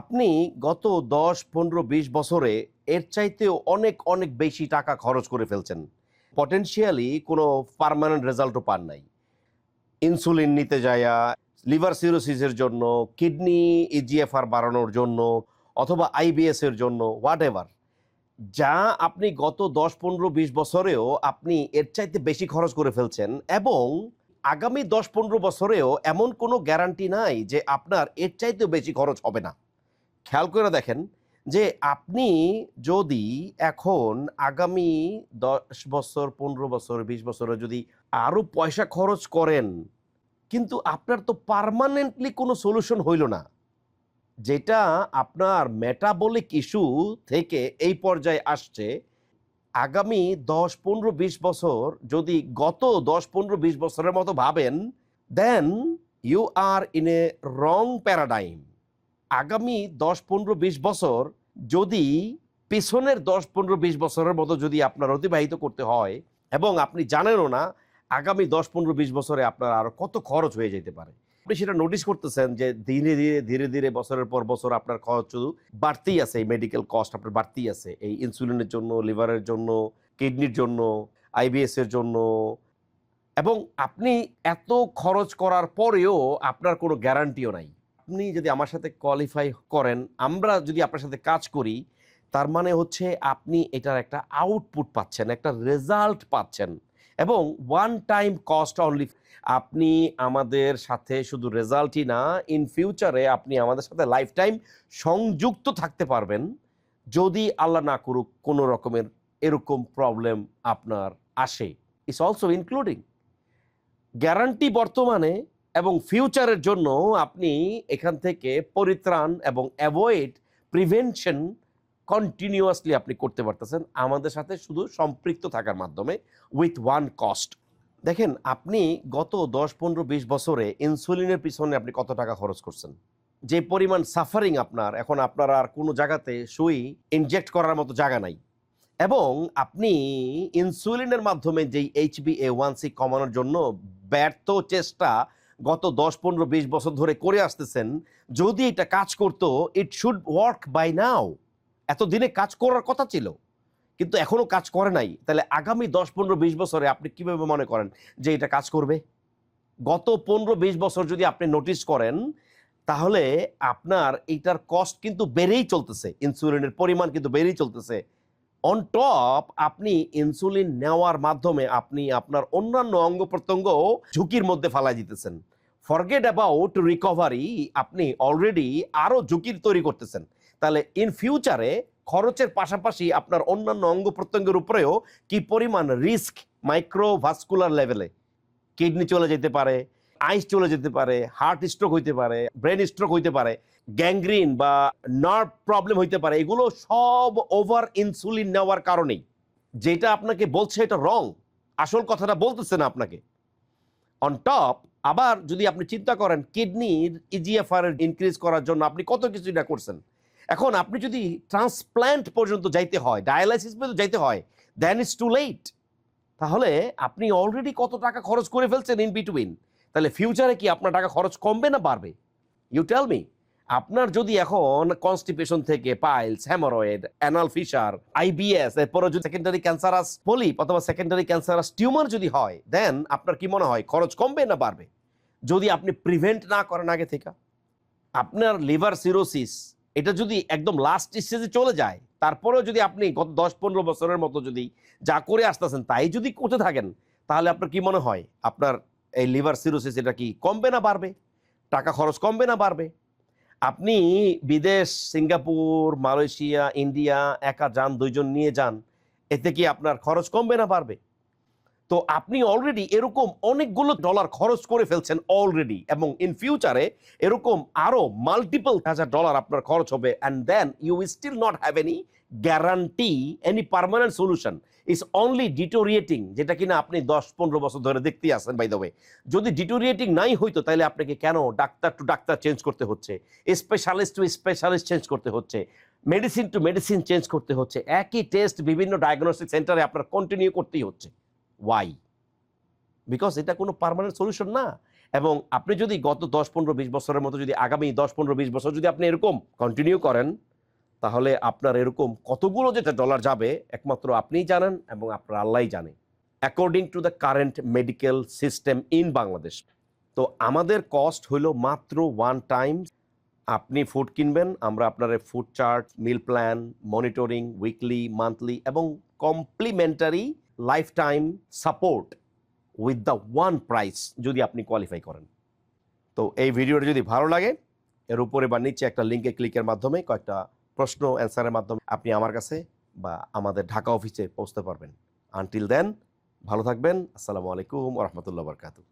আপনি গত দশ, পনেরো, বিশ বছরে এর চাইতেও অনেক অনেক বেশি টাকা খরচ করে ফেলছেন। পটেনশিয়ালি কোনো পার্মানেন্ট রেজাল্টও পান নাই। ইনসুলিন নিতে যায়া লিভার সিরোসিসের জন্য কিডনি ইজিএফআর বাড়ানোর জন্য, অথবা আইবিএসের জন্য হোয়াট এভার যা আপনি গত দশ, পনেরো, বিশ বছরেও আপনি এর চাইতে বেশি খরচ করে ফেলছেন এবং আগামী দশ, পনেরো বছরেও এমন কোনো গ্যারান্টি নাই যে আপনার এর চাইতেও বেশি খরচ হবে না। খেয়াল করে দেখেন যে আপনি যদি এখন আগামী দশ বছর, পনেরো বছর, বিশ বছরে যদি আরও পয়সা খরচ করেন, কিন্তু আপনার তো পার্মানেন্টলি কোনো সলিউশন হইল না। যেটা আপনার মেটাবলিক ইস্যু থেকে এই পর্যায়ে আসছে, আগামী দশ, পনেরো, বিশ বছর যদি গত দশ, পনেরো, বিশ বছরের মতো ভাবেন then you are in a wrong paradigm আগামী দশ, পনেরো, বিশ বছর যদি পেছনের দশ, পনেরো, বিশ বছরের মতো যদি আপনার অতিবাহিত করতে হয় এবং আপনি জানেনও না আগামী দশ, পনেরো, বিশ বছরে আপনার আরও কত খরচ হয়ে যেতে পারে। আপনি সেটা নোটিস করতেছেন যে ধীরে ধীরে ধীরে ধীরে বছরের পর বছর আপনার খরচ শুধু বাড়তেই আছে, এই মেডিকেল কস্ট আপনার বাড়তেই আছে। এই ইনসুলিনের জন্য লিভারের জন্য কিডনির জন্য আইবিএস এর জন্য। এবং আপনি এত খরচ করার পরেও আপনার কোনো গ্যারান্টিও নাই। আপনি যদি আমার সাথে কোয়ালিফাই করেন, আমরা যদি আপনার সাথে কাজ করি, তার মানে হচ্ছে আপনি এটার একটা আউটপুট পাচ্ছেন, একটা রেজাল্ট পাচ্ছেন। এবং ওয়ান টাইম কস্ট অনলি আপনি আমাদের সাথে শুধু রেজাল্টই না ইন ফিউচারে আপনি আমাদের সাথে লাইফ টাইম সংযুক্ত থাকতে পারবেন, যদি আল্লাহ না করুক, কোনো রকমের এরকম প্রবলেম আপনার আসে। ইটস অলসো ইনক্লুডিং গ্যারান্টি বর্তমানে এবং ফিউচারের জন্য আপনি এখান থেকে পরিত্রাণ এবং অ্যাভয়েড প্রিভেনশন কন্টিনিউয়াসলি আপনি করতে পারতেছেন। আমাদের সাথে শুধু সম্পৃক্ত থাকার মাধ্যমে উইথ ওয়ান কস্ট দেখেন, আপনি গত দশ, পনেরো, বিশ বছরে ইনসুলিনের পিছনে আপনি কত টাকা খরচ করছেন? যে পরিমাণ সাফারিং আপনার, এখন আপনার আর কোনো জায়গাতে সুই ইনজেক্ট করার মতো জায়গা নাই। এবং আপনি ইনসুলিনের মাধ্যমে যেই এইচবি এ ওয়ান সি কমানোর জন্য ব্যর্থ চেষ্টা গত দশ, পনেরো, বিশ বছর ধরে করে আসতেছেন, যদি এটা কাজ করতো it should work by now এতদিনে কাজ করার কথা ছিল, কিন্তু এখনও কাজ করে নাই। তাহলে আগামী দশ, পনেরো, বিশ বছরে আপনি কীভাবে মনে করেন যে এটা কাজ করবে? গত পনেরো, বিশ বছর যদি আপনি নোটিস করেন, তাহলে আপনার এইটার কস্ট কিন্তু বেড়েই চলতেছে। ইনসুলিনের পরিমাণ কিন্তু বেড়েই চলতেছে। অন টপ আপনি ইনসুলিন নেওয়ার মাধ্যমে আপনি আপনার অন্যান্য অঙ্গ প্রত্যঙ্গ ঝুঁকির মধ্যে ফালাই দিতেছেন। ফরগেট অ্যাবাউট রিকভারি আপনি অলরেডি আরও ঝুঁকির তৈরি করতেছেন। তাহলে ইন ফিউচারে খরচের পাশাপাশি আপনার অন্যান্য অঙ্গ প্রত্যঙ্গের উপরেও কি পরিমাণ রিস্ক মাইক্রোভাস্কুলার লেভেলে কিডনি চলে যেতে পারে আইস চলে যেতে পারে হার্ট স্ট্রোক হইতে পারে ব্রেন স্ট্রোক হইতে পারে গ্যাংগ্রিন বা নার্ভ প্রবলেম হইতে পারে, এগুলো সব ওভার ইনসুলিন নেওয়ার কারণেই। যেটা আপনাকে বলছে এটা রং আসল কথাটা বলতেছে না আপনাকে। অন টপ আবার যদি আপনি চিন্তা করেন, কিডনির ইজিএফআর ইনক্রিজ করার জন্য আপনি কত কিছু না করছেন? এখন আপনি যদি ট্রান্সপ্ল্যান্ট পর্যন্ত যাইতে হয় ডায়ালাইসিস পর্যন্ত যাইতে হয় দেন ইজ টু লেট তাহলে আপনি অলরেডি কত টাকা খরচ করে ফেলছেন ইন বিটুইন তাহলে ফিউচারে কি আপনার টাকা খরচ কমবে না বাড়বে? ইউ টেল মি আপনার যদি এখন কনস্টিপেশন থেকে piles haemorrhoid anal fissure IBS এরপরে যদি সেকেন্ডারি ক্যান্সারাস পলিপ অথবা সেকেন্ডারি ক্যান্সারাস টিউমার যদি হয় দেন আপনার কি মনে হয়, খরচ কমবে না বাড়বে? যদি আপনি প্রিভেন্ট না করেন আগে থেকে? আপনার লিভার সিরোসিস এটা যদি একদম লাস্ট স্টেজে চলে যায়, তারপরেও যদি আপনি গত দশ পনেরো বছরের মতো যদি যা করে আসতেছেন তাই যদি করতে থাকেন, তাহলে আপনার কি মনে হয়, আপনার এই লিভার সিরোসিস এটা কি কমবে না বাড়বে? টাকা খরচ কমবে না বাড়বে? আপনি বিদেশ, সিঙ্গাপুর, মালয়েশিয়া, ইন্ডিয়া, একা যান, দুইজন নিয়ে যান, এতে কি আপনার খরচ কমবে না বাড়বে? তো আপনি অলরেডি এরকম অনেকগুলো ডলার খরচ করে ফেলছেন অলরেডি এবং ইন ফিউচারে এরকম আরও মাল্টিপল হাজার ডলার আপনার খরচ হবে and then you still not have any guarantee any permanent solution is only deteriorating যেটা কিনা আপনি দশ পনেরো বছর ধরে দেখতেই আসেন বাই দ্য ওয়ে যদি ডিটোরিয়েটিং নাই হইতো, তাহলে আপনাকে কেন ডাক্তার টু ডাক্তার চেঞ্জ করতে হচ্ছে? স্পেশালিস্ট টু স্পেশালিস্ট চেঞ্জ করতে হচ্ছে। মেডিসিন টু মেডিসিন চেঞ্জ করতে হচ্ছে। একই টেস্ট বিভিন্ন ডায়াগনস্টিক সেন্টারে আপনার কন্টিনিউ করতেই হচ্ছে। ওয়াই বিকজ এটা কোনো পার্মানেন্ট সলিউশন না। এবং আপনি যদি গত দশ পনেরো বিশ বছরের মতো যদি আগামী দশ পনেরো বিশ বছর যদি আপনি এরকম কন্টিনিউ করেন তাহলে আপনার এরকম কতগুলো যেটা ডলার যাবে, একমাত্র আপনিই জানেন এবং আপনার আল্লাহই জানে। According to the current medical system in Bangladesh তো আমাদের কস্ট হইল মাত্র ওয়ান টাইম আপনি ফুড কিনবেন, আমরা আপনার food chart meal plan monitoring weekly monthly এবং complimentary life time support with the one price যদি আপনি কোয়ালিফাই করেন। তো এই ভিডিওটা যদি ভালো লাগে, এর উপরে বা নিচে একটা লিঙ্কে ক্লিকের মাধ্যমে কয়েকটা প্রশ্ন অ্যান্সারের মাধ্যমে আপনি আমার কাছে বা আমাদের ঢাকা অফিসে পৌঁছতে পারবেন। আনটিল দেন, ভালো থাকবেন। আসসালামু আলাইকুম রহমতুল্লাহ বরকাতু